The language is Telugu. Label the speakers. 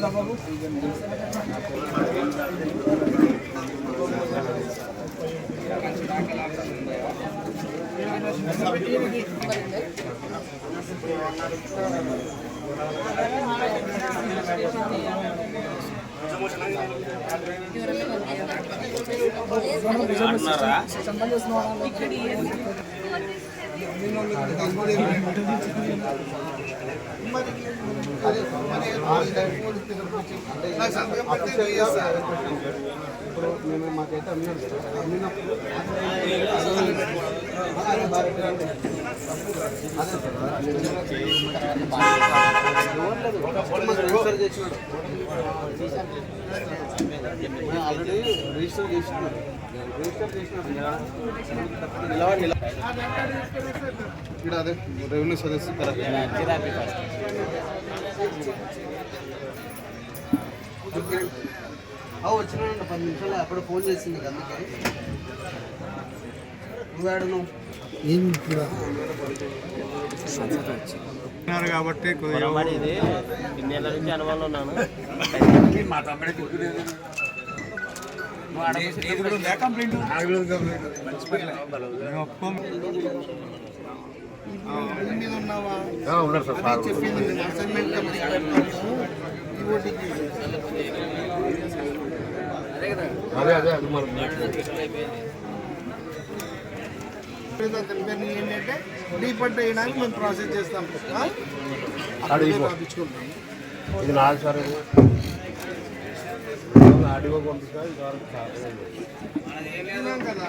Speaker 1: సంబంధించిన ఇప్పుడు మేము మాకైతే అమ్మినాడు కదా అమ్మినప్పుడు రిజిస్టర్ ఆల్రెడీ రిజిస్టర్ చేసినాడు. రిజిస్టర్ చేసినాడు. ఇక్కడ అదే రెవెన్యూ సదస్సు వచ్చినాడు పది నిమిషాలు అప్పుడు ఫోన్ చేసింది అందుకే. కాబట్టి
Speaker 2: ఇన్నేళ్ళ నుంచి అనుభవంలో ఉన్నాను.
Speaker 3: మీద ఉన్నావా? అదే చెప్పింది. ఈఓటీకి తెలిపాను ఏంటంటే డీపట్ వేయడానికి మేము ప్రాసెస్ చేస్తాం. ఆ? అక్కడ రాపించుకుంటాం.
Speaker 1: ఇది నాలుగు సార్ ఆడిగో పంపిస్తా ఇంతవరకు కాలేదు
Speaker 3: విన్నాం కదా.